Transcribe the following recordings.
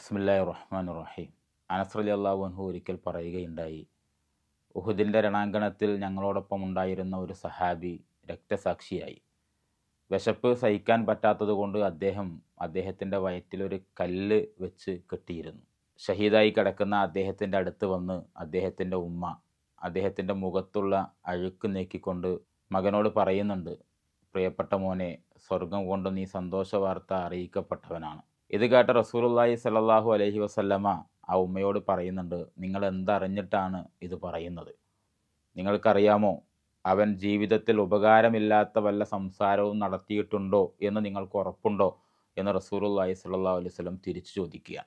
ബിസ്മില്ലാഹി റഹ്മാൻ റഹീം അനസ്രലി അള്ളാഹു അൻഹു ഒരിക്കൽ പറയുകയുണ്ടായി ഉഹുദിന്റെ രണാങ്കണത്തിൽ ഞങ്ങളോടൊപ്പം ഉണ്ടായിരുന്ന ഒരു സഹാബി രക്തസാക്ഷിയായി. വിശപ്പ് സഹിക്കാൻ പറ്റാത്തതുകൊണ്ട് അദ്ദേഹം അദ്ദേഹത്തിന്റെ വയറ്റിലൊരു കല്ല് വെച്ച് കെട്ടിയിരുന്നു. ഷഹീദായി കിടക്കുന്ന അദ്ദേഹത്തിന്റെ അടുത്ത് വന്ന് അദ്ദേഹത്തിന്റെ ഉമ്മ അദ്ദേഹത്തിന്റെ മുഖത്തുള്ള അഴുക്ക് നീക്കിക്കൊണ്ട് മകനോട് പറയുന്നുണ്ട് പ്രിയപ്പെട്ട മോനെ സ്വർഗം കൊണ്ട് നീ സന്തോഷ വാർത്ത അറിയിക്കപ്പെട്ടവനാണ്. ഇത് കേട്ട റസൂലുള്ളാഹി സ്വല്ലല്ലാഹു അലൈഹി വസല്ലമ ആ ഉമ്മയോട് പറയുന്നുണ്ട് നിങ്ങൾ എന്തറിഞ്ഞിട്ടാണ് ഇത് പറയുന്നത്? നിങ്ങൾക്കറിയാമോ അവൻ ജീവിതത്തിൽ ഉപകാരമില്ലാത്ത വല്ല സംസാരവും നടത്തിയിട്ടുണ്ടോ എന്ന് നിങ്ങൾക്ക് ഉറപ്പുണ്ടോ? എന്ന് റസൂലുള്ളാഹി സ്വല്ലല്ലാഹു അലൈഹി വസല്ലം തിരിച്ചു ചോദിക്കുക.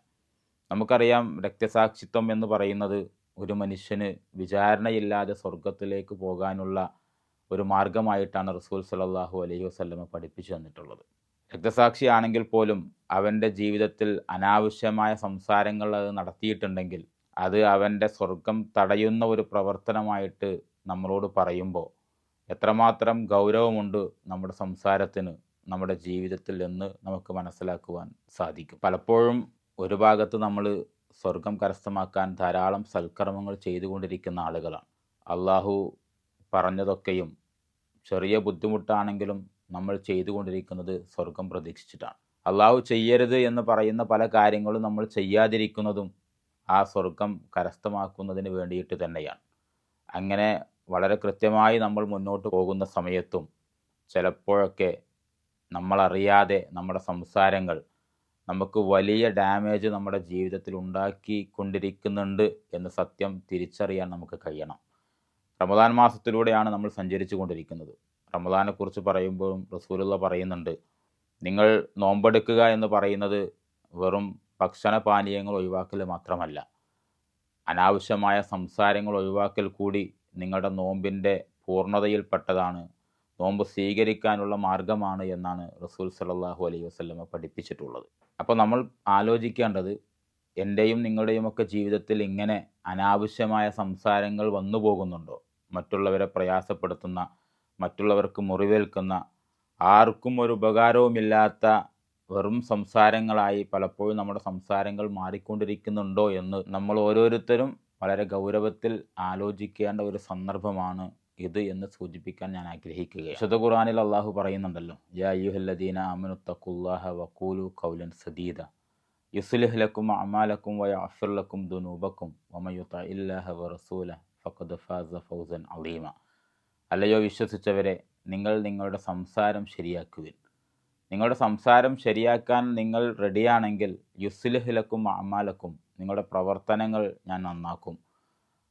നമുക്കറിയാം രക്തസാക്ഷിത്വം എന്ന് പറയുന്നത് ഒരു മനുഷ്യന് വിചാരണയില്ലാതെ സ്വർഗത്തിലേക്ക് പോകാനുള്ള ഒരു മാർഗമായിട്ടാണ് റസൂൽ സല്ലല്ലാഹു അലൈഹി വസല്ലമ പഠിപ്പിച്ചു തന്നിട്ടുള്ളത്. രക്തസാക്ഷിയാണെങ്കിൽ പോലും അവന്റെ ജീവിതത്തിൽ അനാവശ്യമായ സംസാരങ്ങൾ അത് നടത്തിയിട്ടുണ്ടെങ്കിൽ അത് അവന്റെ സ്വർഗം തടയുന്ന ഒരു പ്രവർത്തനമായിട്ട് നമ്മളോട് പറയുമ്പോൾ എത്രമാത്രം ഗൗരവമുണ്ട് നമ്മുടെ സംസാരത്തിന് നമ്മുടെ ജീവിതത്തിൽ എന്ന് നമുക്ക് മനസ്സിലാക്കുവാൻ സാധിക്കും. പലപ്പോഴും ഒരു ഭാഗത്ത് നമ്മൾ സ്വർഗം കരസ്ഥമാക്കാൻ ധാരാളം സൽക്കർമ്മങ്ങൾ ചെയ്തുകൊണ്ടിരിക്കുന്ന ആളുകളാണ്. അള്ളാഹു പറഞ്ഞതൊക്കെയും ചെറിയ ബുദ്ധിമുട്ടാണെങ്കിലും നമ്മൾ ചെയ്തുകൊണ്ടിരിക്കുന്നത് സ്വർഗം പ്രതീക്ഷിച്ചിട്ടാണ്. അള്ളാഹു ചെയ്യരുത് എന്ന് പറയുന്ന പല കാര്യങ്ങളും നമ്മൾ ചെയ്യാതിരിക്കുന്നതും ആ സ്വർഗം കരസ്ഥമാക്കുന്നതിന് വേണ്ടിയിട്ട് തന്നെയാണ്. അങ്ങനെ വളരെ കൃത്യമായി നമ്മൾ മുന്നോട്ട് പോകുന്ന സമയത്തും ചിലപ്പോഴൊക്കെ നമ്മളറിയാതെ നമ്മുടെ സംസാരങ്ങൾ നമുക്ക് വലിയ ഡാമേജ് നമ്മുടെ ജീവിതത്തിൽ ഉണ്ടാക്കിക്കൊണ്ടിരിക്കുന്നുണ്ട് എന്ന് സത്യം തിരിച്ചറിയാൻ നമുക്ക് കഴിയണം. റമദാൻ മാസത്തിലൂടെയാണ് നമ്മൾ സഞ്ചരിച്ചു കൊണ്ടിരിക്കുന്നത് റമദാനെക്കുറിച്ച് പറയുമ്പോഴും റസൂലുള്ള പറയുന്നുണ്ട്. നിങ്ങൾ നോമ്പെടുക്കുക എന്ന് പറയുന്നത് വെറും ഭക്ഷണ പാനീയങ്ങൾ ഒഴിവാക്കൽ മാത്രമല്ല. അനാവശ്യമായ സംസാരങ്ങൾ ഒഴിവാക്കൽ കൂടി നിങ്ങളുടെ നോമ്പിന്റെ പൂർണതയിൽപ്പെട്ടതാണ്. നോമ്പ് സ്വീകരിക്കാനുള്ള മാർഗമാണ് എന്നാണ് റസൂൽ സല്ലല്ലാഹു അലൈഹി വസല്ലമ പഠിപ്പിച്ചിട്ടുള്ളത്. അപ്പോൾ നമ്മൾ ആലോചിക്കേണ്ടത് എന്റെയും നിങ്ങളുടെയുമൊക്കെ ജീവിതത്തിൽ ഇങ്ങനെ അനാവശ്യമായ സംസാരങ്ങൾ വന്നു പോകുന്നുണ്ടോ മറ്റുള്ളവരെ പ്രയാസപ്പെടുത്തുന്ന മറ്റുള്ളവർക്ക് മുറിവേൽക്കുന്ന ആർക്കും ഒരു ഉപകാരവുമില്ലാത്ത വെറും സംസാരങ്ങളായി പലപ്പോഴും നമ്മുടെ സംസാരങ്ങൾ മാറിക്കൊണ്ടിരിക്കുന്നുണ്ടോ എന്ന് നമ്മൾ ഓരോരുത്തരും വളരെ ഗൗരവത്തിൽ ആലോചിക്കേണ്ട ഒരു സന്ദർഭമാണ് ഇത് എന്ന് സൂചിപ്പിക്കാൻ ഞാൻ ആഗ്രഹിക്കുക വിശുദ്ധ ഖുറാനിൽ അള്ളാഹു പറയുന്നുണ്ടല്ലോ യാ അയ്യുഹല്ലദീന വക്കൂലു കൗലൻ സദീദ. യുസുലഹ്ലക്കും അമാലക്കും വയ ലക്കും ദുനൂബക്കും വമയുത്ത ഇല്ലാഹ വറസൂല ഫഖദ് ഫാസ ഫൗസൻ അലീമ. അല്ലയോ വിശ്വസിച്ചവരെ നിങ്ങൾ നിങ്ങളുടെ സംസാരം ശരിയാക്കുവിൻ. നിങ്ങളുടെ സംസാരം ശരിയാക്കാൻ നിങ്ങൾ റെഡിയാണെങ്കിൽ യുസ്ലിഹിലക്കും അമാലക്കും നിങ്ങളുടെ പ്രവർത്തനങ്ങൾ ഞാൻ നന്നാക്കും.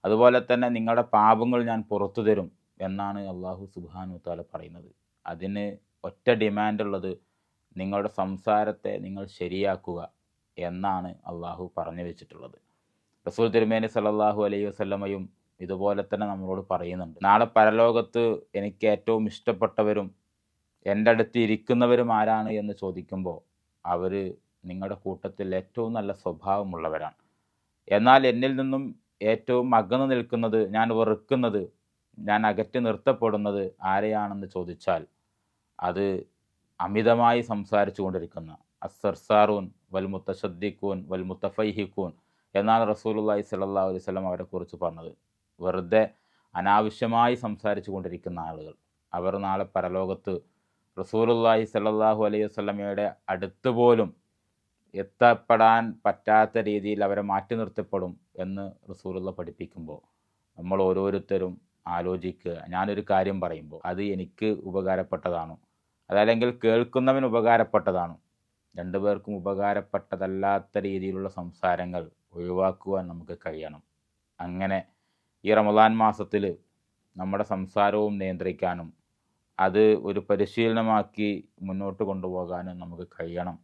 അതുപോലെ തന്നെ നിങ്ങളുടെ പാപങ്ങൾ ഞാൻ പുറത്തു തരും എന്നാണ് അള്ളാഹു സുബാനു താല പറയുന്നത്. അതിന് ഒറ്റ ഡിമാൻഡുള്ളത് നിങ്ങളുടെ സംസാരത്തെ നിങ്ങൾ ശരിയാക്കുക എന്നാണ് അള്ളാഹു പറഞ്ഞു വെച്ചിട്ടുള്ളത്. റസൂൽ തിരുമേനി സല്ലല്ലാഹു അലൈഹി വസല്ലമയും ഇതുപോലെ തന്നെ നമ്മളോട് പറയുന്നുണ്ട്. നാളെ പരലോകത്ത് എനിക്ക് ഏറ്റവും ഇഷ്ടപ്പെട്ടവരും എന്റെ അടുത്ത് ഇരിക്കുന്നവരും ആരാണ് എന്ന് ചോദിക്കുമ്പോൾ അവർ നിങ്ങളുടെ കൂട്ടത്തിൽ ഏറ്റവും നല്ല സ്വഭാവമുള്ളവരാണ്. എന്നാൽ എന്നിൽ നിന്നും ഏറ്റവും അകന്നു നിൽക്കുന്നത് ഞാൻ വെറുക്കുന്നത് ഞാൻ അകറ്റി നിർത്തപ്പെടുന്നത് ആരെയാണെന്ന് ചോദിച്ചാൽ അത് അമിതമായി സംസാരിച്ചു കൊണ്ടിരിക്കുന്ന അസർസാറൂൻ വൽ മുത്തശദ്ദിക്കൂൻ വൽ മുത്തഫൈഹിക്കൂൻ എന്നാണ് റസൂലുള്ളാഹി സ്വല്ലല്ലാഹു അലൈഹി വസല്ലം അവരെക്കുറിച്ച് പറഞ്ഞത്. വെറുതെ അനാവശ്യമായി സംസാരിച്ചു കൊണ്ടിരിക്കുന്ന ആളുകൾ. അവർ നാളെ പരലോകത്ത് റസൂലുള്ളാഹി സല്ലാഹു അലൈഹി വസ്ലമയുടെ അടുത്ത് പോലും എത്തപ്പെടാൻ പറ്റാത്ത രീതിയിൽ അവരെ മാറ്റി നിർത്തപ്പെടും എന്ന് റസൂലുള്ള പഠിപ്പിക്കുമ്പോൾ നമ്മൾ ഓരോരുത്തരും ആലോചിക്കുക. ഞാനൊരു കാര്യം പറയുമ്പോൾ അത് എനിക്ക് ഉപകാരപ്പെട്ടതാണോ. അതല്ലെങ്കിൽ കേൾക്കുന്നവന് ഉപകാരപ്പെട്ടതാണോ. രണ്ടുപേർക്കും ഉപകാരപ്പെട്ടതല്ലാത്ത രീതിയിലുള്ള സംസാരങ്ങൾ ഒഴിവാക്കുവാൻ നമുക്ക് കഴിയണം. അങ്ങനെ ഈ റമദാൻ മാസത്തിൽ നമ്മുടെ സംസാരവും നിയന്ത്രിക്കാനും അത് ഒരു പരിശീലനമാക്കി മുന്നോട്ട് കൊണ്ടുപോകാനും നമുക്ക് കഴിയണം.